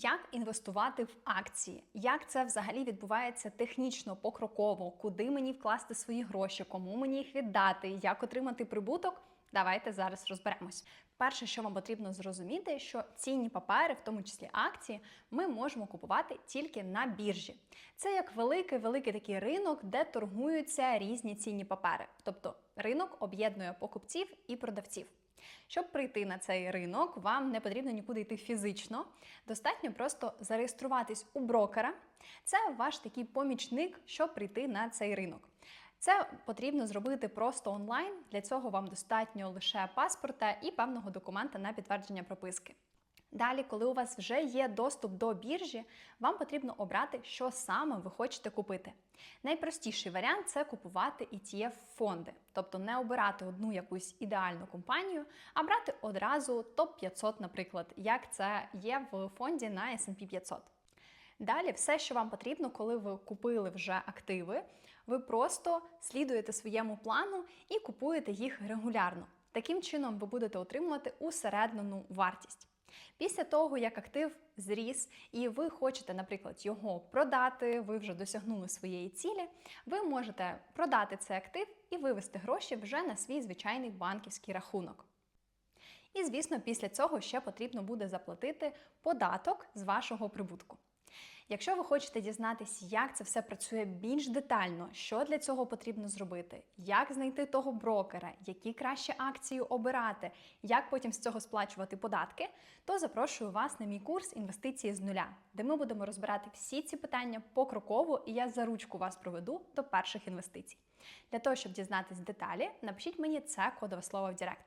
Як інвестувати в акції? Як це взагалі відбувається технічно, покроково? Куди мені вкласти свої гроші, кому мені їх віддати, як отримати прибуток? Давайте зараз розберемось. Перше, що вам потрібно зрозуміти, що цінні папери, в тому числі акції, ми можемо купувати тільки на біржі. Це як великий великий такий ринок, де торгуються різні цінні папери. Тобто ринок об'єднує покупців і продавців. Щоб прийти на цей ринок, вам не потрібно нікуди йти фізично. Достатньо просто зареєструватись у брокера. Це ваш такий помічник, щоб прийти на цей ринок. Це потрібно зробити просто онлайн. Для цього вам достатньо лише паспорта і певного документа на підтвердження прописки. Далі, коли у вас вже є доступ до біржі, вам потрібно обрати, що саме ви хочете купити. Найпростіший варіант це купувати ETF фонди, тобто не обирати одну якусь ідеальну компанію, а брати одразу топ 500, наприклад, як це є в фонді на S&P 500. Далі, все, що вам потрібно, коли ви купили вже активи, ви просто слідуєте своєму плану і купуєте їх регулярно. Таким чином, ви будете отримувати усереднену вартість. Після того, як актив зріс, і ви хочете, наприклад, його продати, ви вже досягнули своєї цілі, ви можете продати цей актив і вивести гроші вже на свій звичайний банківський рахунок. І, звісно, після цього ще потрібно буде заплатити податок з вашого прибутку. Якщо ви хочете дізнатися, як це все працює більш детально, що для цього потрібно зробити, як знайти того брокера, які краще акції обирати, як потім з цього сплачувати податки, то запрошую вас на мій курс інвестиції з нуля, де ми будемо розбирати всі ці питання покроково, і я за ручку вас проведу до перших інвестицій. Для того, щоб дізнатись деталі, напишіть мені це кодове слово в Директ.